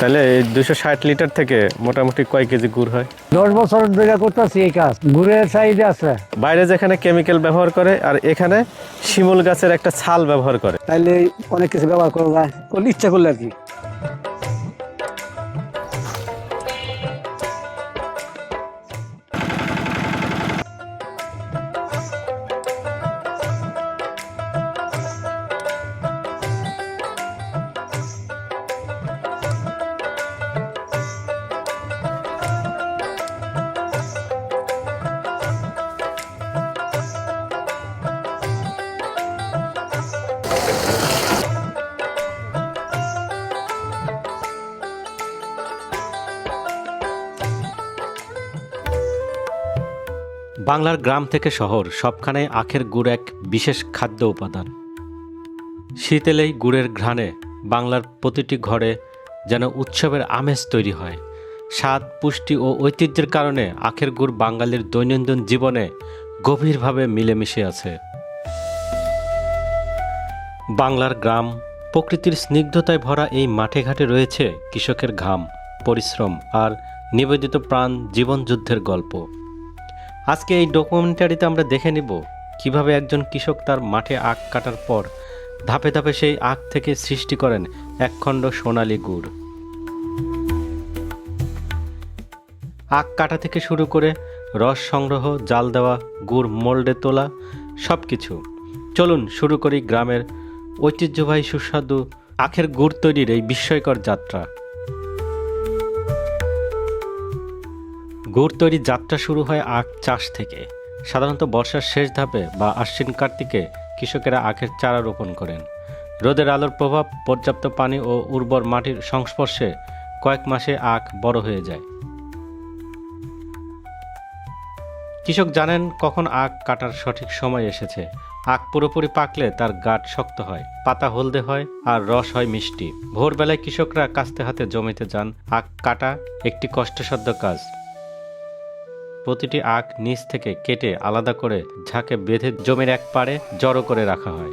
তাহলে এই দুশো ষাট লিটার থেকে মোটামুটি কয় কেজি গুড় হয়? দশ বছর ধরে করতেছি এই কাজ। গুড়ের সাইজ আছে। বাইরে যেখানে কেমিক্যাল ব্যবহার করে আর এখানে শিমুল গাছের একটা ছাল ব্যবহার করে। তাইলে অনেক কিছু ব্যবহার করা যায়। ইচ্ছা করলে আর কি। বাংলার গ্রাম থেকে শহর, সবখানে আখের গুড় এক বিশেষ খাদ্য উপাদান। শীত এলেই গুড়ের ঘ্রাণে বাংলার প্রতিটি ঘরে যেন উৎসবের আমেজ তৈরি হয়। স্বাদ, পুষ্টি ও ঐতিহ্যের কারণে আখের গুড় বাঙালির দৈনন্দিন জীবনে গভীরভাবে মিলেমিশে আছে। বাংলার গ্রাম, প্রকৃতির স্নিগ্ধতায় ভরা এই মাঠে ঘাটে রয়েছে কৃষকের ঘাম, পরিশ্রম আর নিবেদিত প্রাণ জীবনযুদ্ধের গল্প। আজকে এই ডকুমেন্টারিতে আমরা দেখে নিব কীভাবে একজন কৃষক তার মাঠে আখ কাটার পর ধাপে ধাপে সেই আখ থেকে সৃষ্টি করেন একখণ্ড সোনালী গুড়। আখ কাটা থেকে শুরু করে রস সংগ্রহ, জাল দেওয়া, গুড় মোল্ডে তোলা সব কিছু চলুন শুরু করি গ্রামের ঐতিহ্যবাহী সুস্বাদু আখের গুড় তৈরির এই বিস্ময়কর যাত্রা। গুড় তৈরির যাত্রা শুরু হয় আখ চাষ থেকে। সাধারণত বর্ষার শেষ ধাপে বা আশ্বিন কার্তিকে কৃষকেরা আখের চারা রোপণ করেন। রোদের আলোর প্রভাব, পর্যাপ্ত পানি ও উর্বর মাটির সংস্পর্শে কয়েক মাসে আখ বড় হয়ে যায়। কৃষক জানেন কখন আখ কাটার সঠিক সময় এসেছে। আখ পুরোপুরি পাকলে তার গাঠ শক্ত হয়, পাতা হলদে হয় আর রস হয় মিষ্টি। ভোরবেলায় কৃষকরা কাস্তে হাতে জমিতে যান। আখ কাটা একটি কষ্টসাধ্য কাজ। প্রতিটি আখ নিচ থেকে কেটে আলাদা করে ঝাঁকে বেঁধে জমির এক পাড়ে জড়ো করে রাখা হয়।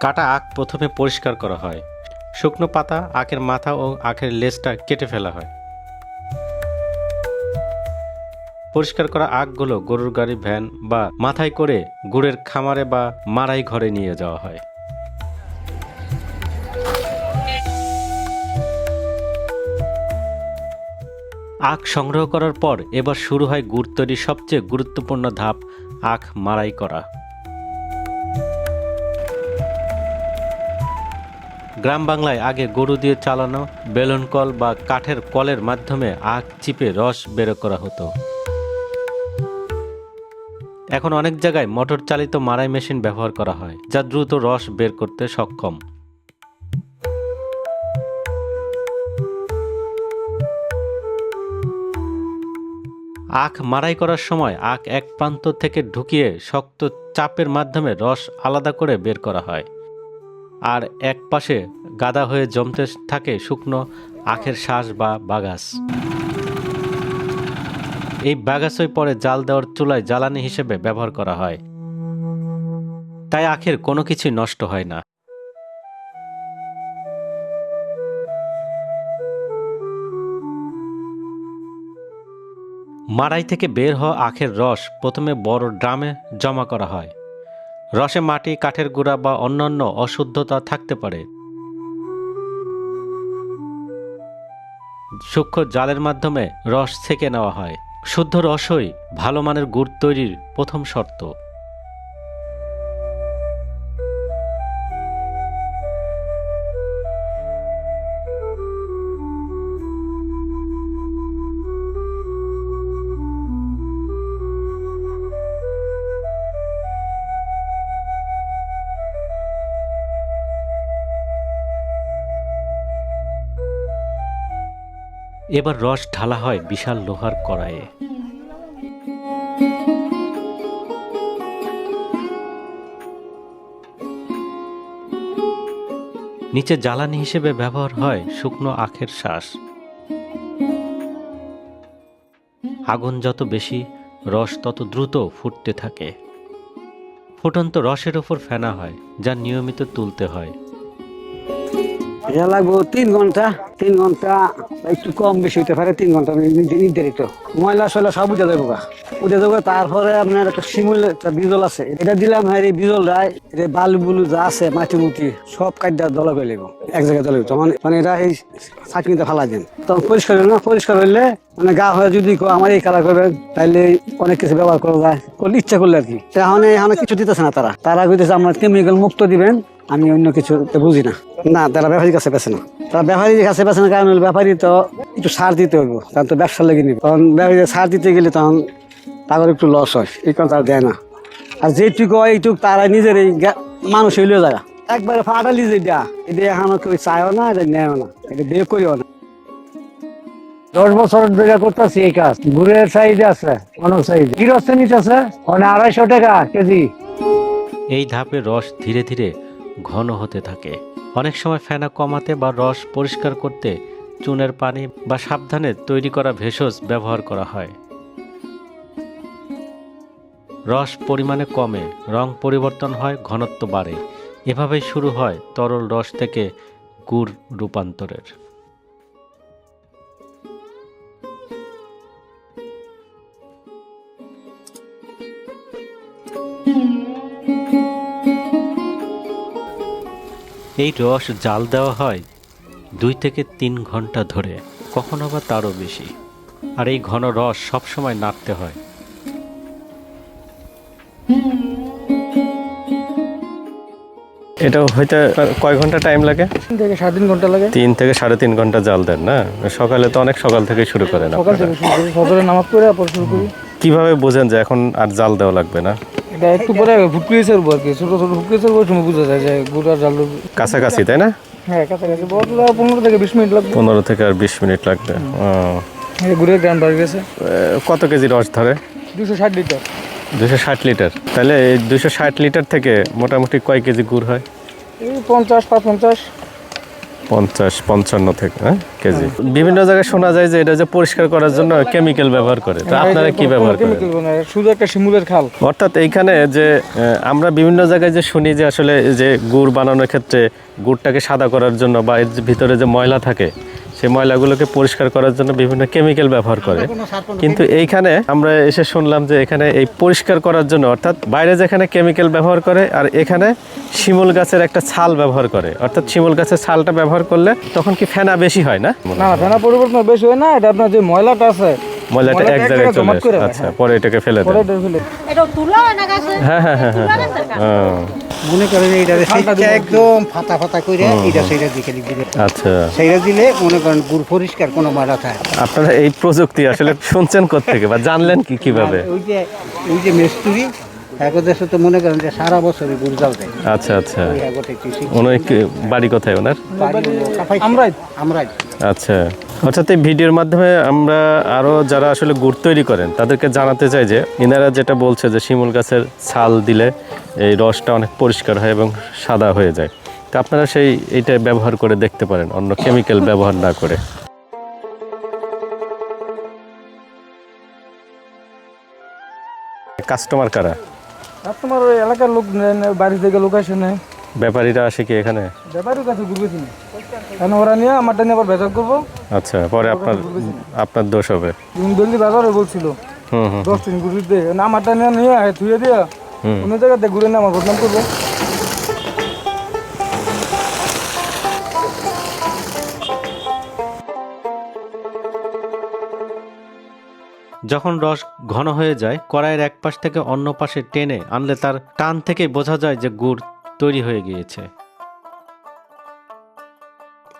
কাটা আখ প্রথমে পরিষ্কার করা হয়। শুকনো পাতা, আখের মাথা ও আখের লেজটা কেটে ফেলা হয়। পরিষ্কার করা আখগুলো গরুর গাড়ি, ভ্যান বা মাথায় করে গুড়ের খামারে বা মারাই ঘরে নিয়ে যাওয়া হয়। আখ সংগ্রহ করার পর এবার শুরু হয় গুড় তৈরির সবচেয়ে গুরুত্বপূর্ণ ধাপ, আখ মারাই করা। গ্রাম বাংলায় আগে গরু দিয়ে চালানো বেলুন কল বা কাঠের কলের মাধ্যমে আখ চিপে রস বের করা হতো। এখন অনেক জায়গায় মোটর চালিত মারাই মেশিন ব্যবহার করা হয়, যা দ্রুত রস বের করতে সক্ষম। আখ মারাই করার সময় আখ এক প্রান্ত থেকে ঢুকিয়ে শক্ত চাপের মাধ্যমে রস আলাদা করে বের করা হয়। আর এক পাশে গাদা হয়ে জমতে থাকে শুকনো আখের শ্বাস বা বাগাস। এই বাগাসই পরে জাল দেওয়ার চুলায় জ্বালানি হিসেবে ব্যবহার করা হয়। তাই আখের কোনো কিছুই নষ্ট হয় না। মাড়াই থেকে বের হওয়া আখের রস প্রথমে বড় ড্রামে জমা করা হয়। রসে মাটি, কাঠের গুঁড়া বা অন্যান্য অশুদ্ধতা থাকতে পারে। সূক্ষ্ম জালের মাধ্যমে রস ছেঁকে নেওয়া হয়। শুদ্ধ রসই ভালো মানের গুড় তৈরির প্রথম শর্ত। এবার রস ঢালা হয় বিশাল লোহার কড়াইয়ে। নিচে জ্বালানি হিসেবে ব্যবহার হয় শুকনো আখের শ্বাস আগুন যত বেশি, রস তত দ্রুত ফুটতে থাকে। ফুটন্ত রসের ওপর ফেনা হয়, যা নিয়মিত তুলতে হয়। লাগবো তিন ঘণ্টা তিন ঘণ্টা। একটু কম বেশি হইতে পারে, তিন ঘণ্টা নির্ধারিত। ময়লা সয়লা সব উঠে দেবো উঠে দেবো তারপরে আপনার একটা শিমুল, একটা বিজল আছে। এটা দিলাম হ্যাঁ এই বিজল রায় এটা বালু বুলু যা আছে, মাটি মুটি, সব কাটটা দলা করে লাগবো এক জায়গায় দলা তখন মানে এটা এই চাটনিতে ফালা দিন। তখন পরিষ্কার না? পরিষ্কার হইলে মানে গা হয়ে যদি আমার এই কালার করবেন, তাইলে অনেক কিছু ব্যবহার করা যায়। করলে ইচ্ছা করলে আর কি। এখন এখন কিছু দিতেছে না তারা। তারা কইতেছে আমরা কেমিক্যাল মুক্ত দিবেন। আমি অন্য কিছু বুঝি না। না তারা ব্যাপারীর কাছে বেছে না। তারা ব্যাপারীর কাছে বেছে না কারণ হলো ব্যাপারী তো একটু সার দিতে হইব কারণ তো ব্যবসা লেগে নিবে। তখন ব্যাপারী সার দিতে গেলে তখন তাদের একটু লস হয় এই কারণে তারা দেয় না। আর যেটুকু হয় এইটুকু তারা নিজের এই মানুষ হইলেও জায়গা একবারে ফাটালি যেটা এটা এখন কেউ চায়ও না এটা নেয়ও না এটা বিয়ে করিও না। দশ বছর ধরে করতেছি এই কাজ। গুড়ের সাইডে আছে অনেক সাইডে কিরোসিনিট আছে? মানে আড়াইশো টাকা কেজি। এই ধাপে রস ধীরে ধীরে ঘন হতে থাকে। অনেক সময় ফেনা কমাতে বা রস পরিষ্কার করতে চুনের পানি বা সাবধানে তৈরি করা ভেষজ ব্যবহার করা হয়। রস পরিমাণে কমে, রং পরিবর্তন হয়, ঘনত্ব বাড়ে। এভাবেই শুরু হয় তরল রস থেকে গুড় রূপান্তরের। এই রস জাল দেওয়া হয় দুই থেকে তিন ঘণ্টা ধরে কখনো বা তারও বেশি। আর এই ঘন রস সবসময় নাড়তে হয়। এটা হইতে কয় ঘণ্টা টাইম লাগে? তিন থেকে সাড়ে তিন ঘণ্টা লাগে। তিন থেকে সাড়ে তিন ঘণ্টা জাল দেন না? সকালে তো অনেক সকাল থেকে শুরু করেন সকাল থেকে শুরু করি সদরে নামাজ পড়ে শুরু করি। কীভাবে বোঝেন যে এখন আর জাল দেওয়া লাগবে না? এটা একটু পরে ফুটক্রিয়েছের উপর আর কি? ছোটো ছোটো ফুটক্রিয়েছের উপর সময় বোঝা যায় যে গুড় আর কাছাকাছি তাই না? হ্যাঁ কাছাকাছি। পনেরো থেকে বিশ মিনিট লাগবে। পনেরো থেকে আর বিশ মিনিট লাগবে। গুড়ের গ্রাম বাড়ি গেছে। কত কেজি রস ধরে? দুশো ষাট লিটার। দুশো ষাট লিটার। তাহলে এই দুশো ষাট লিটার থেকে মোটামুটি কয় কেজি গুড় হয়? এই পঞ্চাশ পঞ্চাশ। পঞ্চাশ পঞ্চান্ন থেকে হ্যাঁ কেজি। বিভিন্ন জায়গায় শোনা যায় যে এটা যে পরিষ্কার করার জন্য কেমিক্যাল ব্যবহার করে। তো আপনারা কি ব্যবহার করেন? শুধু একটা শিমুলের খাল। অর্থাৎ এইখানে যে আমরা বিভিন্ন জায়গায় যে শুনি যে আসলে যে গুড় বানানোর ক্ষেত্রে গুড়টাকে সাদা করার জন্য বা এর ভিতরে যে ময়লা থাকে সেই ময়লাগুলোকে পরিষ্কার করার জন্য বিভিন্ন কেমিক্যাল ব্যবহার করে। কিন্তু এইখানে আমরা এসে শুনলাম যে এখানে এই পরিষ্কার করার জন্য অর্থাৎ বাইরে যেখানে কেমিক্যাল ব্যবহার করে আর এখানে শিমুল গাছের একটা ছাল ব্যবহার করে। অর্থাৎ শিমুল গাছের ছালটা ব্যবহার করলে তখন কি ফেনা বেশি হয় না? ফেনা পরিবর্তন বেশি হয় না এটা আপনার যে ময়লাটা আছে ময়লাটা এক জায়গায় চলে আচ্ছা পরে এটাকে ফেলে দেয় এটা ফেলে এটা তুলা না গাছে? হ্যাঁ হ্যাঁ হ্যাঁ হ্যাঁ। হ্যাঁ। মনে করেন এইটা সেইটা একদম ফাতা ফাতা করে এটা সেইটা দিকে দিলে আচ্ছা। সেইটা দিলে মনে করেন গুড় পরিষ্কার কোনো মারা থাকে আপনারা এই প্রযুক্তি আসলে শুনছেন থেকে বা জানলেন কি কীভাবে? ওই যে ওই যে মিস্ত্রি একদের দেশে তো মনে করেন যে সারা বছরই গুড় জাল আচ্ছা আচ্ছা। ওই আগতে কৃষি ওনার বাড়ি কোথায় ওনার? আমরাই। আমরা আচ্ছা। অর্থাৎ এই ভিডিওর মাধ্যমে আমরা আরও যারা আসলে গুড় তৈরি করেন তাদেরকে জানাতে চাই যে ইনারা যেটা বলছে যে শিমুল গাছের ছাল দিলে এই রসটা অনেক পরিষ্কার হয় এবং সাদা হয়ে যায়। তো আপনারা সেই এটা ব্যবহার করে দেখতে পারেন অন্য কেমিক্যাল ব্যবহার না করে। কাস্টমার কারা? তোমার ওই এলাকার লোক বাড়ি থেকে লোক আসে না ব্যাপারীরা আসে কি এখানে? ব্যাপারীর কাছে ঘুরবে না? কেন ওরা নিয়ে আমারটা নিয়ে আবার বেচার করব? আচ্ছা পরে আপনার আপনার দোষ হবে। দিল্লি বাজারে বলছিল। দশ দিন ঘুরে দে না আমারটা নিয়ে নিয়ে ধুয়ে দিয়া। অন্য জায়গাতে ঘুরে নিয়ে আমার বদনাম করব। যখন রস ঘন হয়ে যায়, কড়াইয়ের এক পাশ থেকে অন্য পাশে টেনে আনলে তার টান থেকে বোঝা যায় যে গুড় তৈরি হয়ে গিয়েছে।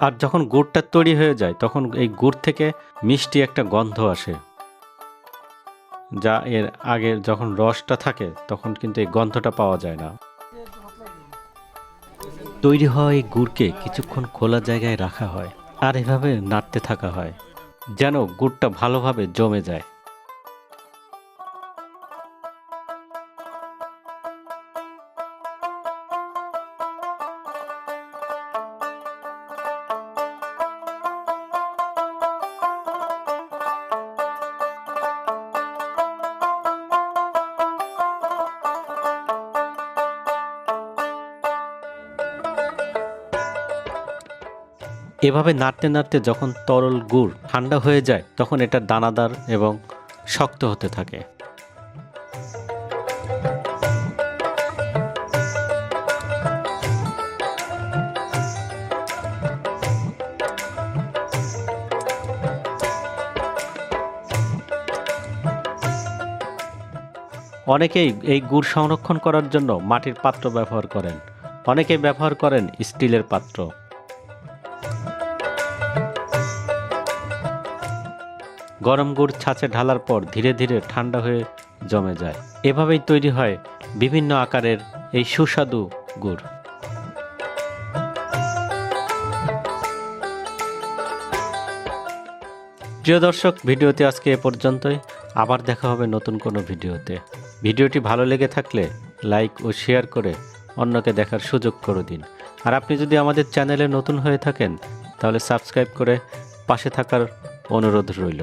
আর যখন গুড়টা তৈরি হয়ে যায়, তখন এই গুড় থেকে মিষ্টি একটা গন্ধ আসে, যা এর আগে যখন রসটা থাকে, তখন কিন্তু এই গন্ধটা পাওয়া যায় না। তৈরি হওয়া এই গুড়কে কিছুক্ষণ খোলা জায়গায় রাখা হয়, আর এভাবে নাড়তে থাকা হয়, যেন গুড়টা ভালোভাবে জমে যায়। এভাবে নাড়তে নাড়তে যখন তরল গুড় ঠান্ডা হয়ে যায়, তখন এটা দানাদার এবং শক্ত হতে থাকে। অনেকেই এই গুড় সংরক্ষণ করার জন্য মাটির পাত্র ব্যবহার করেন। অনেকেই ব্যবহার করেন স্টিলের পাত্র। গরম গুড় ছাঁচে ঢালার পর ধীরে ধীরে ঠান্ডা হয়ে জমে যায়। এভাবেই তৈরি হয় বিভিন্ন আকারের এই সুস্বাদু গুড়। প্রিয় দর্শক ভিডিওতে আজকে এ পর্যন্তই। আবার দেখা হবে নতুন কোনো ভিডিওতে। ভিডিওটি ভালো লেগে থাকলে লাইক ও শেয়ার করে অন্যকে দেখার সুযোগ করে দিন। আর আপনি যদি আমাদের চ্যানেলে নতুন হয়ে থাকেন, তাহলে সাবস্ক্রাইব করে পাশে থাকার অনুরোধ রইল।